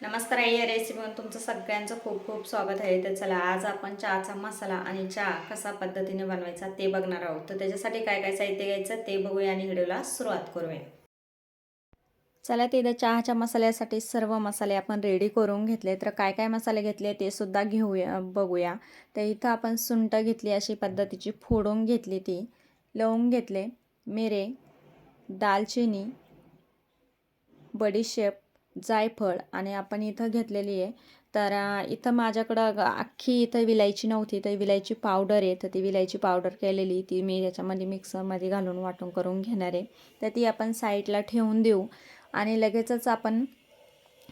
नमस्कार आई या रेसिपीमध्ये तुमचं सगळ्यांचं खूप खूप स्वागत आहे. तर चला आज आपण चहाचा मसाला आणि चहा कसा पद्धतीने बनवायचा ते बघणार आहोत. तर त्याच्यासाठी काय काय साहित्य घ्यायचं ते बघूया आणि व्हिडिओला सुरुवात करूया. चला ते चहाच्या मसाल्यासाठी सर्व मसाले आपण रेडी करून घेतले. तर काय काय मसाले घेतले ते सुद्धा घेऊया बघूया. तर इथं आपण सुंट घेतली अशी पद्धतीची फोडून घेतली ती. लवंग घेतले मिरे दालचिनी बडीशेप जायफळ आणि आपण इथं घेतलेली आहे. तर इथं माझ्याकडं अख्खी इथं विलायची नव्हती. तर विलायची पावडर आहे. तर ती विलायची पावडर केलेली ती मी याच्यामध्ये मिक्सरमध्ये घालून वाटून करून घेणार आहे. तर ती आपण साईडला ठेवून देऊ. आणि लगेचच आपण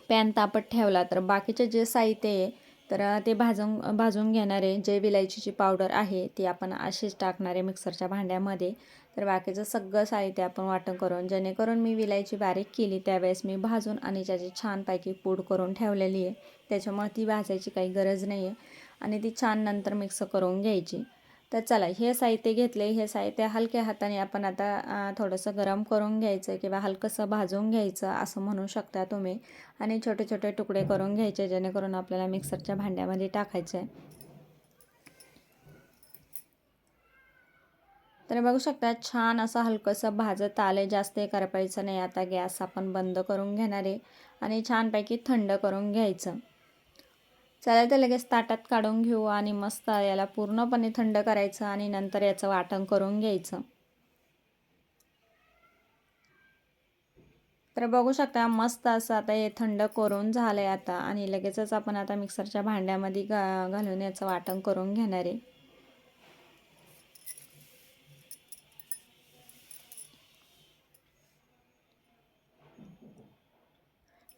पॅन तापत ठेवला तर बाकीचे जे साहित्य आहे तर ते भाजून भाजून घेणारे जे विलायचीची पावडर आहे ती आपण अशीच टाकणार आहे मिक्सरच्या भांड्यामध्ये. तर बाकीचं सगळं साहित्य आपण वाटण करून जेणेकरून मी विलायची बारीक केली त्यावेळेस मी भाजून आणि त्याची छानपैकी पूड करून ठेवलेली आहे. त्याच्यामुळे ती भाजायची काही गरज नाही आहे आणि ती छान नंतर मिक्स करून घ्यायची. तर चला हे साहित्य घेतले. हे साहित्य हलक्या हाताने आपण आता थोडंसं गरम करून घ्यायचं किंवा हलकंसं भाजून घ्यायचं असं म्हणू शकता तुम्ही. आणि छोटे छोटे तुकडे करून घ्यायचे जेणेकरून आपल्याला मिक्सरच्या भांड्यामध्ये टाकायचं आहे. तर बघू शकता छान असं हलकंसं भाजत आलं जास्त हे करपायचं नाही. आता गॅस आपण बंद करून घेणार आहे आणि छानपैकी थंड करून घ्यायचं. चला तर लगेच ताटात काढून घेऊ आणि मस्त याला पूर्णपणे थंड करायचं आणि नंतर याचं वाटण करून घ्यायचं. तर बघू शकता मस्त असं आता हे थंड करून झालं आहे आता आणि लगेचच आपण आता मिक्सरच्या भांड्यामध्ये घा घालून याचं वाटण करून घेणार आहे.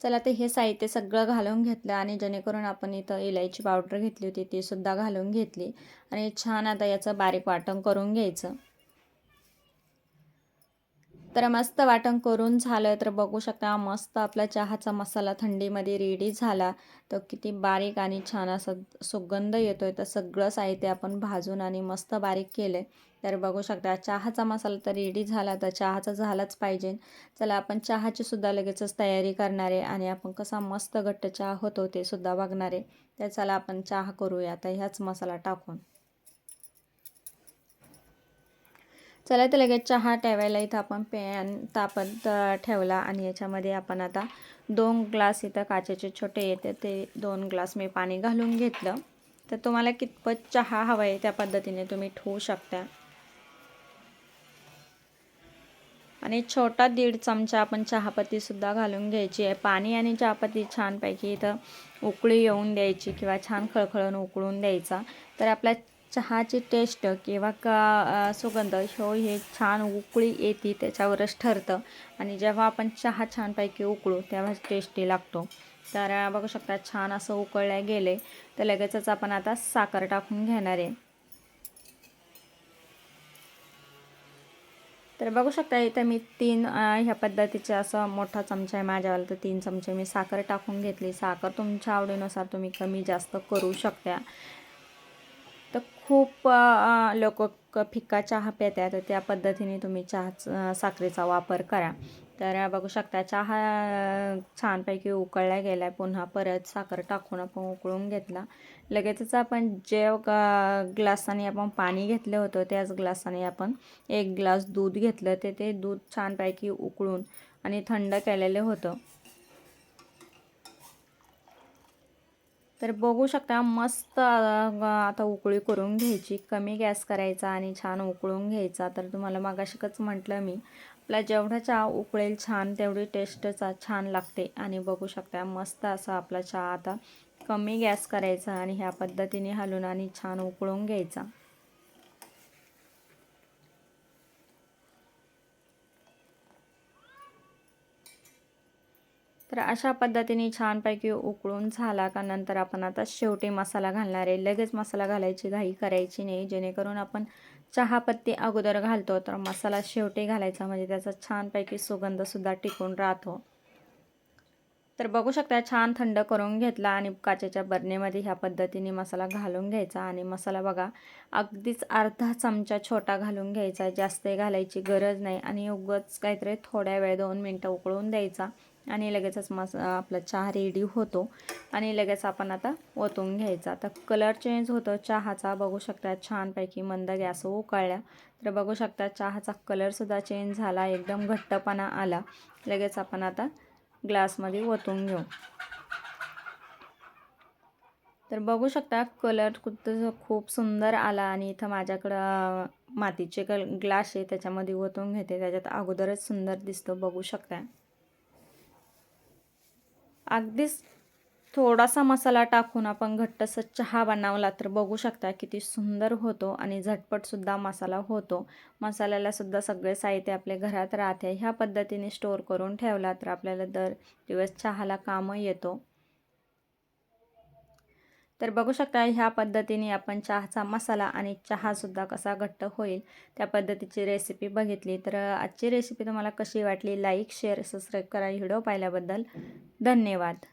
चला ते हे साहित्य सगळं घालून घेतलं आणि जेणेकरून आपण इथं इलायची पावडर घेतली होती ती सुद्धा घालून घेतली. आणि छान आता याचं बारीक वाटण करून घ्यायचं. तर मस्त वाटण करून झालं. तर बघू शकता मस्त आपला चहाचा मसाला थंडीमध्ये रेडी झाला. तर किती बारीक आणि छान असा सुगंध येतो आहे तर सगळं साहित्य आपण भाजून आणि मस्त बारीक केलं तर बघू शकता चहाचा मसाला तर रेडी झाला. तर चहाचा झालाच पाहिजे. चला आपण चहाची सुद्धा लगेचच तयारी करणार आहे आणि आपण कसा मस्त घट्ट चहा होतो ते सुद्धा बघणार आहे. तर चला आपण चहा करूया. आता ह्याच मसाला टाकून. चला तर लगेच चहा ठेवायला इथं आपण पॅन तापत ठेवला आणि याच्यामध्ये आपण आता दोन ग्लास इथं काचेचे छोटे येते ते दोन ग्लास मी पाणी घालून घेतलं. तर तुम्हाला कितपत चहा हवा आहे त्या पद्धतीने तुम्ही ठेवू शकता. आणि छोटा दीड चमचा आपण चहापत्तीसुद्धा घालून घ्यायची आहे. पाणी आणि चहापत्ती छानपैकी इथं उकळी येऊन द्यायची किंवा छान खळखळून उकळून द्यायचा. तर आपल्या चहाची टेस्ट किंवा का सुगंध हो हे छान उकळी येते त्याच्यावरच ठरतं. आणि जेव्हा आपण चहा छानपैकी उकळू तेव्हा टेस्टी लागतो. तर बघू शकता छान असं उकळल्या गेले तर लगेचच आपण आता साखर टाकून घेणार आहे. तर बघू शकता इथं मी तीन ह्या पद्धतीचे असं मोठा चमचा आहे माझ्यावाला तर तीन चमचे मी साखर टाकून घेतली. साखर तुमच्या आवडीनुसार तुम्ही कमी जास्त करू शकता. खूप लोक फिक्का चहा पितात. तर त्या पद्धतीने तुम्ही चहा साखरेचा वापर करा. तर बघू शकता चहा छानपैकी उकळला गेला आहे पुन्हा परत साखर टाकून आपण उकळून घेतला. लगेचच आपण जे ग्लासाने आपण पाणी घेतलं होतं त्याच ग्लासाने आपण एक ग्लास दूध घेतलं. ते ते दूध छानपैकी उकळून आणि थंड केलेलं होतं. तर बघू शकता मस्त आता उकळी करून घ्यायची कमी गॅस करायचा आणि छान उकळून घ्यायचा. तर तुम्हाला मागाशिकच म्हटलं मी आपला जेवढा चहा उकळेल छान तेवढी टेस्टचा छान लागते. आणि बघू शकता मस्त असा आपला चहा आता कमी गॅस करायचा आणि ह्या पद्धतीने हलवून आणि छान उकळून घ्यायचा. तर अशा पद्धतीने छानपैकी उकळून झाला का नंतर आपण आता शेवटी मसाला घालणार आहे. लगेच मसाला घालायची घाई करायची नाही. जेणेकरून आपण चहापत्ती अगोदर घालतो तर मसाला शेवटी घालायचा म्हणजे त्याचा छानपैकी सुगंधसुद्धा टिकून राहतो. तर बघू शकता छान थंड करून घेतला आणि काचेच्या बरणीमध्ये ह्या पद्धतीने मसाला घालून घ्यायचा. आणि मसाला बघा अगदीच अर्धा चमचा छोटा घालून घ्यायचा. जास्त घालायची गरज नाही आणि उगच काहीतरी थोड्या वेळ दोन मिनटं उकळून द्यायचा. आणि लगेचच मस आपला चहा रेडी होतो. आणि लगेच आपण आता ओतून घ्यायचा. आता कलर चेंज होतो. चहाचा बघू शकता छानपैकी मंद गॅस उकळल्या. तर बघू शकता चहाचा कलरसुद्धा चेंज झाला. एकदम घट्टपणा आला. लगेच आपण आता ग्लासमध्ये ओतून घेऊ. तर बघू शकता कलर कुठं खूप सुंदर आला आणि इथं माझ्याकडं मातीचे कल ग्लास आहे. त्याच्यामध्ये ओतून घेते. त्याच्यात अगोदरच सुंदर दिसतो. बघू शकता. अगदीच थोडासा मसाला टाकून आपण घट्टसं चहा बनवला तर बघू शकता किती सुंदर होतो आणि झटपटसुद्धा मसाला होतो. मसाल्यालासुद्धा सगळे साहित्य आपल्या घरात राहते. ह्या पद्धतीने स्टोअर करून ठेवला तर आपल्याला दर दिवस चहाला कामं येतो. तर बघू शकता ह्या पद्धतीने आपण चहाचा मसाला आणि चहासुद्धा कसा घट्ट होईल त्या पद्धतीची रेसिपी बघितली. तर आजची रेसिपी तुम्हाला कशी वाटली? लाईक शेअर सबस्क्राईब करा. व्हिडिओ पाहिल्याबद्दल धन्यवाद.